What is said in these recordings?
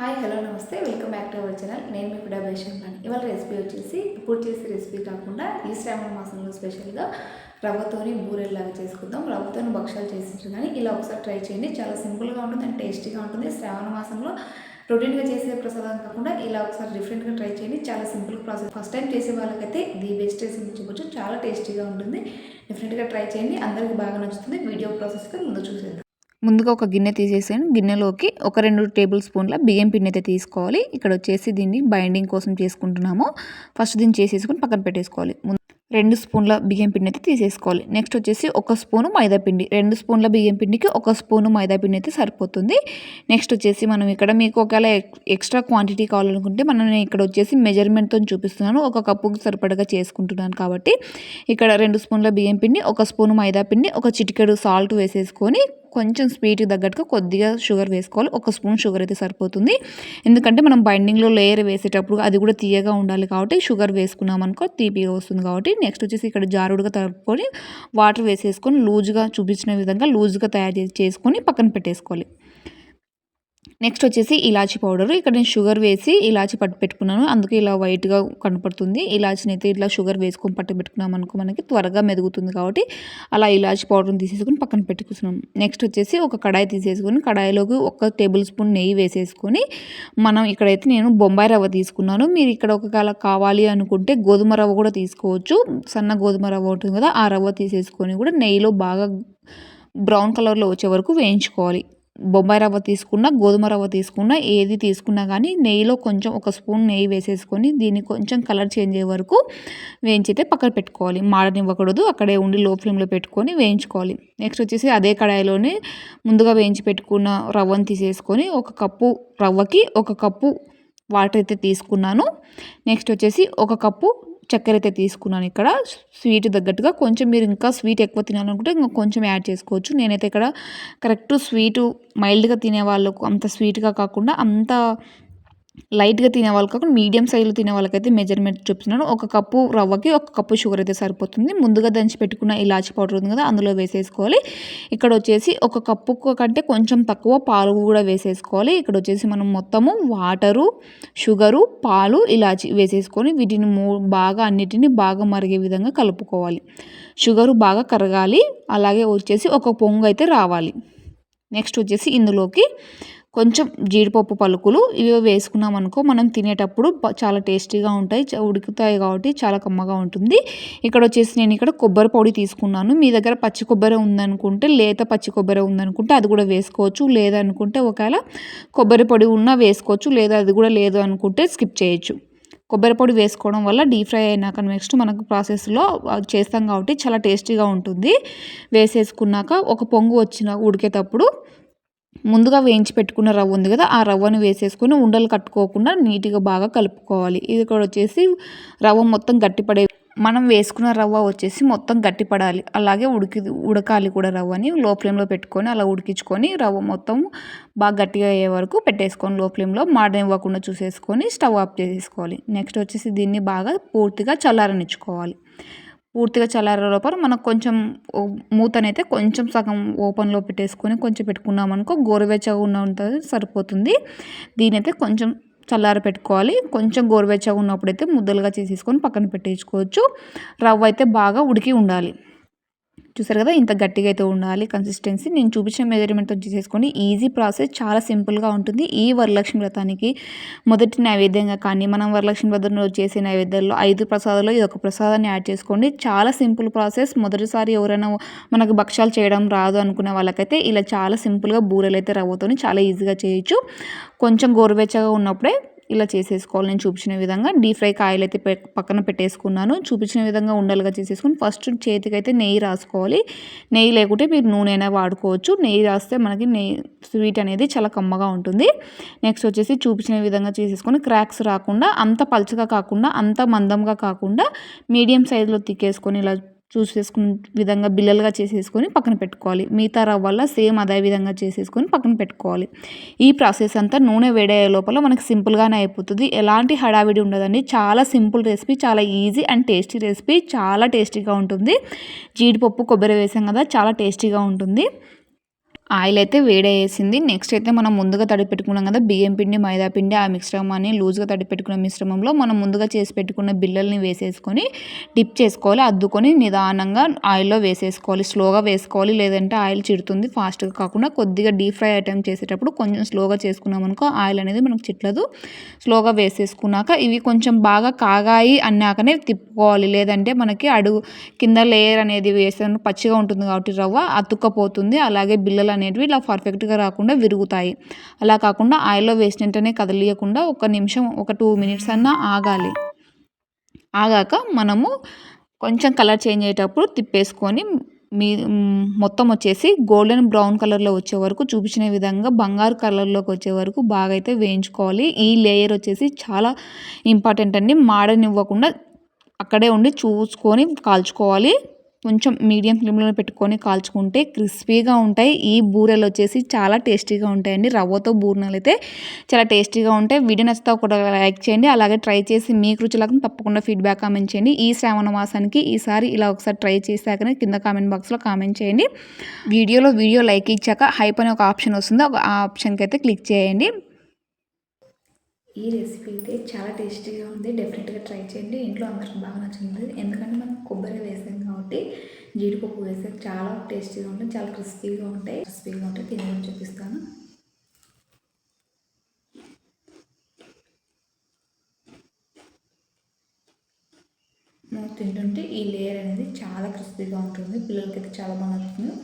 Hi hello నమస్తే. Welcome back to our channel. నేను మీకు పిడా బైషన్ ఇవాళ రెసిపీ వచ్చేసి ఇప్పుడు చేసే రెసిపీ కాకుండా ఈ శ్రావణ మాసంలో స్పెషల్గా రవ్వతోని బూరెల్లాగా చేసుకుందాం. రవ్వతోని భక్షాలు చేసింటారు కానీ ఇలా ఒకసారి ట్రై చేయండి. చాలా సింపుల్గా ఉంటుంది అండ్ టేస్టీగా ఉంటుంది. శ్రావణ మాసంలో రొటీన్గా చేసే ప్రసాదం కాకుండా ఇలా ఒకసారి డిఫరెంట్గా ట్రై చేయండి. చాలా సింపుల్ ప్రాసెస్. ఫస్ట్ టైం చేసే వాళ్ళకైతే ది బెస్ట్ రెసిపీ చెప్పొచ్చు. చాలా టేస్టీగా ఉంటుంది. డిఫరెంట్గా ట్రై చేయండి. అందరికీ బాగా నచ్చుతుంది. వీడియో ప్రాసెస్గా ముందు చూసేద్దాం. ముందుగా ఒక గిన్నె తీసేసాను గిన్నెలోకి ఒక రెండు టేబుల్ స్పూన్ల బియ్యం పిండి అయితే తీసుకోవాలి. ఇక్కడ వచ్చేసి దీన్ని బైండింగ్ కోసం చేసుకుంటున్నాము. ఫస్ట్ దీన్ని చేసేసుకొని పక్కన పెట్టేసుకోవాలి. ముందు రెండు స్పూన్ల బియ్యం పిండి అయితే తీసేసుకోవాలి. నెక్స్ట్ వచ్చేసి ఒక స్పూను మైదా పిండి. రెండు స్పూన్ల బియ్యం పిండికి ఒక స్పూను మైదా పిండి అయితే సరిపోతుంది. నెక్స్ట్ వచ్చేసి మనం ఇక్కడ మీకు ఒకవేళ ఎక్స్ట్రా క్వాంటిటీ కావాలనుకుంటే మనం నేను ఇక్కడ వచ్చేసి మెజర్మెంట్తో చూపిస్తున్నాను. ఒక కప్పుకు సరిపడగా చేసుకుంటున్నాను కాబట్టి. ఇక్కడ రెండు స్పూన్ల బియ్యం పిండి ఒక స్పూను మైదా పిండి ఒక చిటికెడు సాల్ట్ వేసేసుకొని కొంచెం స్వీట్కి తగ్గట్టుగా కొద్దిగా షుగర్ వేసుకోవాలి. ఒక స్పూన్ షుగర్ అయితే సరిపోతుంది. ఎందుకంటే మనం బైండింగ్లో లేయర్ వేసేటప్పుడు అది కూడా తీయగా ఉండాలి కాబట్టి షుగర్ వేసుకున్నాం అనుకో తీపిగా వస్తుంది కాబట్టి. నెక్స్ట్ వచ్చేసి ఇక్కడ జారుడుగా తరుపుకొని వాటర్ వేసేసుకొని లూజ్గా చూపించిన విధంగా లూజ్గా తయారు చేసి చేసుకొని పక్కన పెట్టేసుకోవాలి. నెక్స్ట్ వచ్చేసి ఇలాచి పౌడర్. ఇక్కడ నేను షుగర్ వేసి ఇలాచి పట్టు పెట్టుకున్నాను. అందుకే ఇలా వైట్గా కనపడుతుంది. ఇలాచిని అయితే ఇట్లా షుగర్ వేసుకొని పట్టు పెట్టుకున్నాం అనుకో మనకి త్వరగా మెదుగుతుంది కాబట్టి అలా ఇలాచి పౌడర్ని తీసేసుకుని పక్కన పెట్టుకున్నాం నెక్స్ట్ వచ్చేసి ఒక కడాయి తీసేసుకొని కడాయిలోకి ఒక టేబుల్ స్పూన్ నెయ్యి వేసేసుకొని మనం ఇక్కడైతే నేను బొంబాయి రవ్వ తీసుకున్నాను. మీరు ఇక్కడ ఒకవేళ కావాలి అనుకుంటే గోధుమ రవ్వ కూడా తీసుకోవచ్చు. సన్న గోధుమ రవ్వ ఉంటుంది కదా ఆ రవ్వ తీసేసుకొని కూడా నెయ్యిలో బాగా బ్రౌన్ కలర్లో వచ్చే వరకు వేయించుకోవాలి. బొంబాయి రవ్వ తీసుకున్నా గోధుమ రవ్వ తీసుకున్నా ఏది తీసుకున్నా కానీ నెయ్యిలో కొంచెం ఒక స్పూన్ నెయ్యి వేసేసుకొని దీన్ని కొంచెం కలర్ చేంజ్ అయ్యే వరకు వేయించితే పక్కన పెట్టుకోవాలి. మాడనివ్వకూడదు. అక్కడే ఉండి లో ఫ్లేమ్లో పెట్టుకొని వేయించుకోవాలి. నెక్స్ట్ వచ్చేసి అదే కడాయిలోనే ముందుగా వేయించి పెట్టుకున్న రవ్వను తీసేసుకొని ఒక కప్పు రవ్వకి ఒక కప్పు వాటర్ అయితే తీసుకున్నాను. నెక్స్ట్ వచ్చేసి ఒక కప్పు చక్కెర అయితే తీసుకున్నాను ఇక్కడ. స్వీట్ తగ్గట్టుగా కొంచెం మీరు ఇంకా స్వీట్ ఎక్కువ తినాలనుకుంటే ఇంకా కొంచెం యాడ్ చేసుకోవచ్చు. నేనైతే ఇక్కడ కరెక్ట్ స్వీటు మైల్డ్గా తినే వాళ్ళకు అంత స్వీట్గా కాకుండా అంత లైట్గా తినే వాళ్ళు కాకుండా మీడియం సైజులో తినే వాళ్ళకైతే మెజర్మెంట్ చూపిస్తున్నాను. ఒక కప్పు రవ్వకి ఒక కప్పు షుగర్ అయితే సరిపోతుంది. ముందుగా దంచి పెట్టుకున్న ఇలాచి పౌడర్ ఉంది కదా అందులో వేసేసుకోవాలి. ఇక్కడ వచ్చేసి ఒక కప్పు కంటే కొంచెం తక్కువ పాలు కూడా వేసేసుకోవాలి. ఇక్కడ వచ్చేసి మనం మొత్తము వాటరు షుగరు పాలు ఇలాచి వేసేసుకొని వీటిని మూ బాగా అన్నిటిని బాగా మరిగే విధంగా కలుపుకోవాలి. షుగరు బాగా కరగాలి. అలాగే వచ్చేసి ఒక పొంగు అయితే రావాలి. నెక్స్ట్ వచ్చేసి ఇందులోకి కొంచెం జీడిపప్పు పలుకులు ఇవి వేసుకున్నాం అనుకో మనం తినేటప్పుడు చాలా టేస్టీగా ఉంటాయి ఉడుకుతాయి కాబట్టి చాలా కమ్మగా ఉంటుంది. ఇక్కడ వచ్చేసి నేను ఇక్కడ కొబ్బరి పొడి తీసుకున్నాను. మీ దగ్గర పచ్చి కొబ్బరి ఉందనుకుంటే లేత పచ్చి కొబ్బరి ఉందనుకుంటే అది కూడా వేసుకోవచ్చు. లేదనుకుంటే ఒకవేళ కొబ్బరి పొడి ఉన్నా వేసుకోవచ్చు. లేదా అది కూడా లేదు అనుకుంటే స్కిప్ చేయొచ్చు. కొబ్బరి పొడి వేసుకోవడం వల్ల డీప్ ఫ్రై అయినాక నెక్స్ట్ మనకు ప్రాసెస్లో చేస్తాం కాబట్టి చాలా టేస్టీగా ఉంటుంది. వేసేసుకున్నాక ఒక పొంగు వచ్చిన ఉడికేటప్పుడు ముందుగా వేయించి పెట్టుకున్న రవ్వ ఉంది కదా ఆ రవ్వను వేసేసుకొని ఉండలు కట్టుకోకుండా నీట్గా బాగా కలుపుకోవాలి. ఇది కూడా వచ్చేసి రవ్వ మొత్తం గట్టిపడే మనం వేసుకున్న రవ్వ వచ్చేసి మొత్తం గట్టిపడాలి అలాగే ఉడికి ఉడకాలి కూడా రవ్వని. లో ఫ్లేమ్లో పెట్టుకొని అలా ఉడికించుకొని రవ్వ మొత్తం బాగా గట్టిగా అయ్యే వరకు పెట్టేసుకొని లో ఫ్లేమ్లో మాడనివ్వకుండా చూసేసుకొని స్టవ్ ఆఫ్ చేసేసుకోవాలి. నెక్స్ట్ వచ్చేసి దీన్ని బాగా పూర్తిగా చల్లారనిచ్చుకోవాలి. పూర్తిగా చల్లారే లోపల మనకు కొంచెం మూతనైతే కొంచెం సగం ఓపెన్లో పెట్టేసుకొని కొంచెం పెట్టుకున్నాం అనుకో గోరువెచ్చగా ఉన్న ఉంటుంది సరిపోతుంది. దీనైతే కొంచెం చల్లార పెట్టుకోవాలి. కొంచెం గోరువెచ్చగా ఉన్నప్పుడైతే ముద్దలుగా చేసేసుకొని పక్కన పెట్టేసుకోవచ్చు. రవ్వ అయితే బాగా ఉడికి ఉండాలి. చూసారు కదా ఇంత గట్టిగా అయితే ఉండాలి కన్సిస్టెన్సీ నేను చూపించిన మెజర్మెంట్తో చేసేసుకోండి ఈజీ ప్రాసెస్ చాలా సింపుల్గా ఉంటుంది. ఈ వరలక్ష్మి వ్రతానికి మొదటి నైవేద్యంగా కానీ మనం వరలక్ష్మి వ్రతంలో చేసే నైవేద్యాల్లో ఐదు ప్రసాదాలు ఇది ఒక ప్రసాదాన్ని యాడ్ చేసుకోండి. చాలా సింపుల్ ప్రాసెస్ మొదటిసారి ఎవరైనా మనకు భక్ష్యాలు చేయడం రాదు అనుకునే వాళ్ళకైతే ఇలా చాలా సింపుల్గా బూరెలు అయితే రవ్వతోని చాలా ఈజీగా చేయొచ్చు. కొంచెం గోరువెచ్చగా ఉన్నప్పుడే ఇలా చేసేసుకోవాలి. నేను చూపించిన విధంగా డీప్ ఫ్రై కాయలు అయితే పక్కన పెట్టేసుకున్నాను. చూపించిన విధంగా ఉండలుగా చేసేసుకుని ఫస్ట్ చేతికి అయితే నెయ్యి రాసుకోవాలి. నెయ్యి లేకుంటే మీరు నూనె అయినా వాడుకోవచ్చు. నెయ్యి రాస్తే మనకి నెయ్యి స్వీట్ అనేది చాలా కమ్మగా ఉంటుంది. నెక్స్ట్ వచ్చేసి చూపించిన విధంగా చేసేసుకొని క్రాక్స్ రాకుండా అంత పలుచగా కాకుండా అంత మందంగా కాకుండా మీడియం సైజులో తిక్కేసుకొని ఇలా చూసేసుకున్న విధంగా బిల్లలుగా చేసేసుకొని పక్కన పెట్టుకోవాలి. మిగతా రవ్వల్ల సేమ్ అదే విధంగా చేసేసుకొని పక్కన పెట్టుకోవాలి. ఈ ప్రాసెస్ అంతా నూనె వేడయ్యే లోపల మనకి సింపుల్గానే అయిపోతుంది. ఎలాంటి హడావిడి ఉండదండి. చాలా సింపుల్ రెసిపీ చాలా ఈజీ అండ్ టేస్టీ రెసిపీ. చాలా టేస్టీగా ఉంటుంది. జీడిపప్పు కొబ్బరి వేసాం కదా చాలా టేస్టీగా ఉంటుంది. ఆయిల్ అయితే వేడేసింది నెక్స్ట్ అయితే మనం ముందుగా తడిపి పెట్టుకున్నాం కదా బియ్యం పిండి మైదా పిండి ఆ మిశ్రమాన్ని లూజ్గా తడిపి పెట్టుకున్న మిశ్రమంలో మనం ముందుగా చేసి పెట్టుకున్న బిల్లల్ని వేసేసుకొని డిప్ చేసుకోవాలి. అద్దుకొని నిదానంగా ఆయిల్లో వేసేసుకోవాలి. స్లోగా వేసుకోవాలి. లేదంటే ఆయిల్ చిడుతుంది. ఫాస్ట్గా కాకుండా కొద్దిగా డీప్ ఫ్రై ఐటమ్ చేసేటప్పుడు కొంచెం స్లోగా చేసుకున్నాం అనుకో ఆయిల్ అనేది మనకు చిట్లదు. స్లోగా వేసేసుకున్నాక ఇవి కొంచెం బాగా కాగాయి అన్నాకనే తిప్పుకోవాలి. లేదంటే మనకి అడుగు కింద లేయర్ అనేది వేసాను పచ్చిగా ఉంటుంది కాబట్టి రవ్వ అతుక్కపోతుంది. అలాగే బిల్లలు అనేటివి ఇలా పర్ఫెక్ట్గా రాకుండా విరుగుతాయి. అలా కాకుండా ఆయిల్లో వేసిన వెంటనే కదలియకుండా ఒక నిమిషం ఒక టూ మినిట్స్ అన్నా ఆగాలి. ఆగాక మనము కొంచెం కలర్ చేంజ్ అయ్యేటప్పుడు తిప్పేసుకొని మీ మొత్తం వచ్చేసి గోల్డెన్ బ్రౌన్ కలర్లో వచ్చే వరకు చూపించిన విధంగా బంగారు కలర్లోకి వచ్చే వరకు బాగా అయితే వేయించుకోవాలి. ఈ లేయర్ వచ్చేసి చాలా ఇంపార్టెంట్ అండి. మాడనివ్వకుండా అక్కడే ఉండి చూసుకొని కాల్చుకోవాలి. కొంచెం మీడియం ఫ్లేమ్లో పెట్టుకొని కాల్చుకుంటే క్రిస్పీగా ఉంటాయి. ఈ బూరెలు వచ్చేసి చాలా టేస్టీగా ఉంటాయండి. రవ్వతో బూరెలు అయితే చాలా టేస్టీగా ఉంటాయి. వీడియో నచ్చితే ఒక లైక్ చేయండి. అలాగే ట్రై చేసి మీకు రుచులకు తప్పకుండా ఫీడ్బ్యాక్ కామెంట్ చేయండి. ఈ శ్రావణ మాసానికి ఈసారి ఇలా ఒకసారి ట్రై చేశాకనే కింద కామెంట్ బాక్స్లో కామెంట్ చేయండి. వీడియోలో వీడియో లైక్ ఇచ్చాక హైప్ అనే ఒక ఆప్షన్ వస్తుంది. ఒక ఆప్షన్కి అయితే క్లిక్ చేయండి. ఈ రెసిపీ అయితే చాలా టేస్టీగా ఉంది. డెఫినెట్గా ట్రై చేయండి. ఇంట్లో అందరికి బాగా నచ్చింది ఎందుకంటే మనం కొబ్బరి వేసాం కాబట్టి జీడిపప్పు వేసాం. చాలా టేస్టీగా ఉంటుంది చాలా క్రిస్పీగా ఉంటాయి. క్రిస్పీగా ఉంటాయి తిని చూపిస్తాను తింటుంటే ఈ లేయర్ అనేది చాలా క్రిస్పీగా ఉంటుంది. పిల్లలకైతే చాలా బాగా నచ్చుతుంది.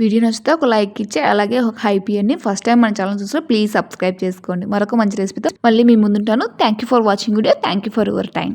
వీడియో నచ్చితే ఒక లైక్ ఇచ్చి అలాగే ఒక హైప్ ఇవ్వండి. ఫస్ట్ టైం మన ఛానల్ చూస్తే ప్లీజ్ సబ్స్క్రైబ్ చేసుకోండి. మరొక మంచి రెసిపీతో మళ్ళీ మీ ముందుంటాను. Thank you for watching video thank you for your time